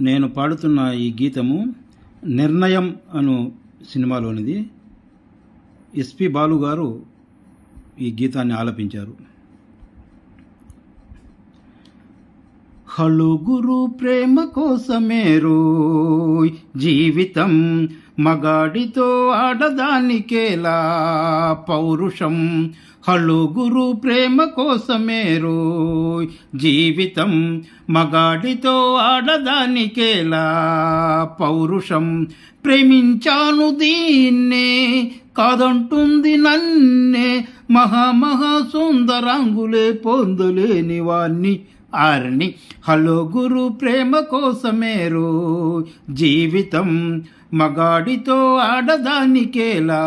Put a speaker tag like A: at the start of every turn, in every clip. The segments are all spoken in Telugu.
A: నేను పాడుతున్న ఈ గీతము నిర్ణయం అను సినిమాలోనిది. ఎస్పి బాలు గారు ఈ గీతాన్ని ఆలపించారు. హలుగురు ప్రేమ కోసమేరు జీవితం మగాడితో ఆడదానికేలా పౌరుషం హలుగురు ప్రేమ కోసమేరు. రోయ్ జీవితం మగాడితో ఆడదానికేలా. పౌరుషం ప్రేమించాను దీన్నే కాదంటుంది నన్నే. మహామహా సుందరాంగులే పొందలేని వాణ్ణి ఆరణి హలో గురు ప్రేమ కోసమేరు. జీవితం మగాడితో ఆడదానికేలా.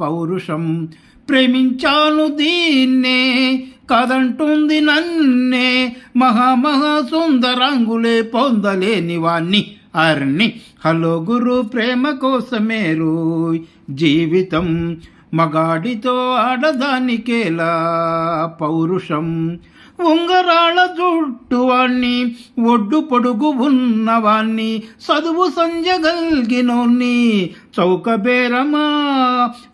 A: పౌరుషం ప్రేమించాను దీన్నే కదంటుంది నన్నే మహామహా సుందరంగులే పొందలేని వాణ్ణి అర్ని హలో గురు ప్రేమ కోసమేరు జీవితం మగాడితో ఆడదానికేలా పౌరుషం. ఉంగరాళ జుట్టు వాణ్ణి ఒడ్డు పొడుగు ఉన్నవాణ్ణి చదువు సంజగల్గినోన్ని చౌకబేరమా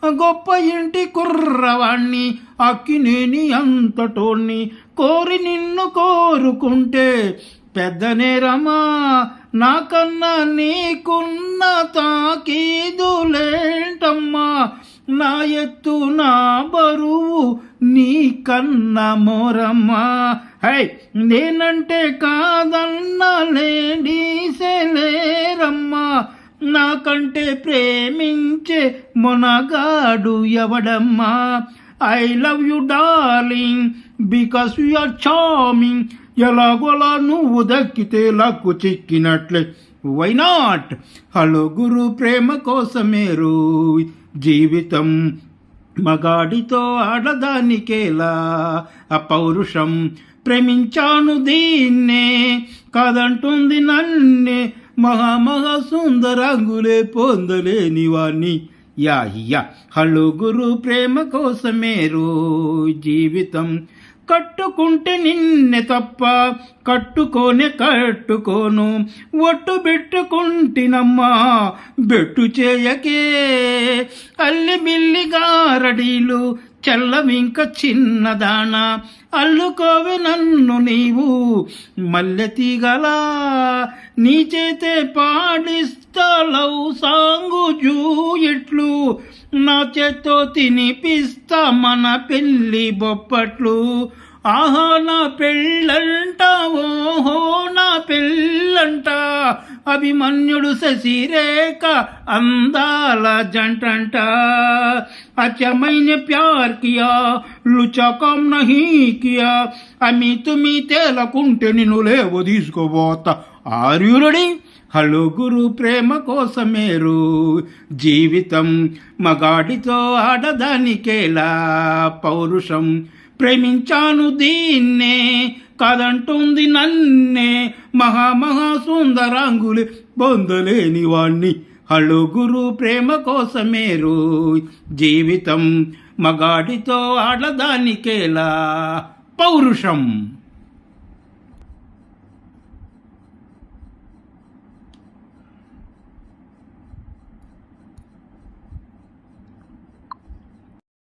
A: గొప్ప ఇంటి కుర్రవాణ్ణి అక్కినేని అంతటోణ్ణి కోరి నిన్ను కోరుకుంటే పెద్ద నేరమా నాకన్నా నీకున్న తాకీదులేంటమ్మా నా ఎత్తు నా బరువు నీ కన్న మోరమ్మా. హై నేనంటే కాదన్న లేడీసే లేరమ్మా. నాకంటే ప్రేమించే మొనగాడు ఎవడమ్మా? I love you darling because you are charming ఎలాగోలా నువ్వు దక్కితే లక్కు చిక్కినట్లే. వై నాట్ హలో గురు ప్రేమ కోసమేరు జీవితం. మగాడితో ఆడదానికేలా? అపౌరుషం ప్రేమించాను దీన్నే. కాదంటుంది నన్నే. మహామహా సుందరంగులే పొందలేని వాణ్ణి. Yeah yeah. ప్రేమ కోసమేరు జీవితం కట్టుకుంటే నిన్నే తప్ప కట్టుకోనే కట్టుకోను. ఒట్టు పెట్టుకుంటినమ్మా బెట్టు చేయకే. అల్లి బిల్లి గారడీలు చల్లవింక చిన్నదాన అల్లుకోవి నన్ను నీవు. మల్లె తీగలా నీ చేతే పాడిస్తాలవు సాంగు జూయిట్లు. నా చేత్తో తినిపిస్తా మన పెళ్ళి బొప్పట్లు. ఆహా నా పెళ్ళంట ఓహో నా పెళ్ళంట. అభిమన్యుడు శశిరేఖ అందాల జంటంట. అచ్చమైన ప్యార్ కియా లుచకం నహీ కియా అమి తుమి తేలకుంటే నిన్ను లేవు తీసుకోబోతా ఆర్యురుడి హలో గురు ప్రేమ కోసమేరు. జీవితం మగాడితో ఆడదానికేలా పౌరుషం ప్రేమించాను దీన్నే కాదంటుంది నన్నే మహామహా సుందరాంగులు బొందలేని వాణ్ణి హలో ప్రేమ కోసమేరు జీవితం మగాడితో ఆడదానికేలా పౌరుషం.